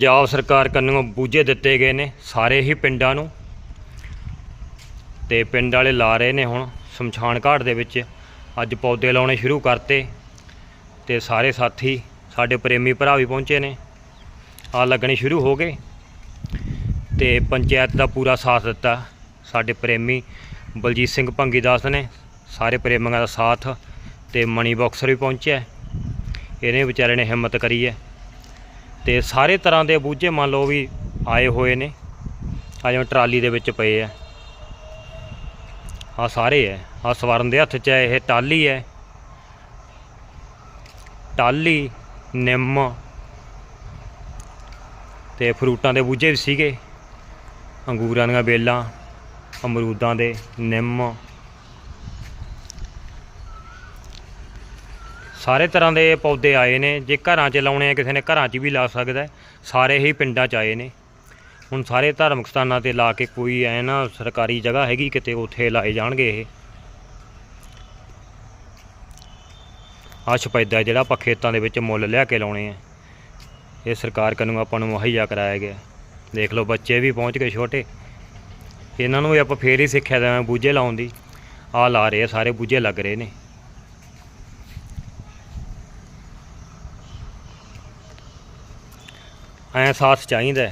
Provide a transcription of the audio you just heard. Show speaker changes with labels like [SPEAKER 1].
[SPEAKER 1] ਪੰਜਾਬ ਸਰਕਾਰ ਕੰਨੋਂ ਬੂਝੇ ਦਿੱਤੇ ਗਏ ਨੇ ਸਾਰੇ ਹੀ ਪਿੰਡਾਂ ਨੂੰ ਤੇ ਪਿੰਡ ਵਾਲੇ ਲਾ ਰਹੇ ਨੇ ਹੁਣ ਸ਼ਮਸ਼ਾਨ ਘਾਟ ਦੇ ਵਿੱਚ। ਅੱਜ ਪੌਦੇ ਲਾਉਣੇ ਸ਼ੁਰੂ ਕਰਤੇ ਤੇ ਸਾਰੇ ਸਾਥੀ ਸਾਡੇ ਪ੍ਰੇਮੀ ਭਰਾ ਵੀ ਪਹੁੰਚੇ ਨੇ। ਆ ਲੱਗਣੇ ਸ਼ੁਰੂ ਹੋ ਗਏ ਤੇ ਪੰਚਾਇਤ ਦਾ ਪੂਰਾ ਸਾਥ ਦਿੱਤਾ। ਸਾਡੇ ਪ੍ਰੇਮੀ ਬਲਜੀਤ ਸਿੰਘ ਭੰਗੀਦਾਸ ਨੇ ਸਾਰੇ ਪ੍ਰੇਮੀਆਂ ਦਾ ਸਾਥ ਤੇ ਮਣੀ ਬਾਕਸਰ ਵੀ ਪਹੁੰਚਿਆ। ਇਹਨੇ ਵਿਚਾਰੇ ਨੇ ਹਿੰਮਤ ਕਰੀ ਹੈ। ਤੇ ਸਾਰੇ ਤਰ੍ਹਾਂ ਦੇ ਬੂਝੇ ਮੰਨ ਲਓ ਵੀ ਆਏ ਹੋਏ ਨੇ। ਆ ਜਿਵੇਂ ਟਰਾਲੀ ਦੇ ਵਿੱਚ ਪਏ ਆ। ਆ ਸਾਰੇ ਹੈ ਆ ਸਵਰਨ ਦੇ ਹੱਥ 'ਚ ਹੈ ਇਹ ਟਾਲੀ ਹੈ ਟਾਲੀ ਨਿੰਮ ਤੇ ਫਰੂਟਾਂ ਦੇ ਬੂਝੇ ਵੀ ਸੀਗੇ। ਅੰਗੂਰਾਂ ਦੀਆਂ ਬੇਲਾਂ ਅਮਰੂਦਾਂ ਦੇ, ਨਿੰਮ ਸਾਰੇ ਤਰ੍ਹਾਂ ਦੇ ਪੌਦੇ ਆਏ ਨੇ, ਜੇ ਘਰਾਂ 'ਚ ਲਾਉਣੇ ਆ, ਕਿਸੇ ਨੇ ਘਰਾਂ 'ਚ ਵੀ ਲਾ ਸਕਦਾ ਸਾਰੇ ਹੀ ਪਿੰਡਾਂ 'ਚ ਆਏ ਨੇ। ਹੁਣ ਸਾਰੇ ਧਾਰਮਿਕ ਸਥਾਨਾਂ ਤੇ ਲਾ ਕੇ ਕੋਈ ਐ ਨਾ ਸਰਕਾਰੀ ਜਗ੍ਹਾ ਹੈਗੀ ਕਿਤੇ, ਉੱਥੇ ਲਾਏ ਜਾਣਗੇ ਇਹ। ਆਹ ਸਪੈਦਾ ਜਿਹੜਾ ਆਪਾਂ ਖੇਤਾਂ ਦੇ ਵਿੱਚ ਮੁੱਲ ਲਿਆ ਕੇ ਲਾਉਣੇ ਆ। ਇਹ ਸਰਕਾਰ ਕੰਨੋਂ ਆਪਾਂ ਨੂੰ ਮੁਹੱਈਆ ਕਰਾਇਆ ਗਿਆ। ਦੇਖ ਲਓ ਬੱਚੇ ਵੀ ਪਹੁੰਚ ਗਏ ਛੋਟੇ। ਇਹਨਾਂ ਨੂੰ ਵੀ ਆਪਾਂ ਫੇਰ ਹੀ ਸਿੱਖਿਆ ਦੇਵਾਂ ਬੂਝੇ ਲਾਉਣ ਦੀ। ਆਹ ਲਾ ਰਹੇ ਆ, ਸਾਰੇ ਬੂਝੇ ਲੱਗ ਰਹੇ ਨੇ। ਐਂ ਸਾਥ ਚਾਹੀਦਾ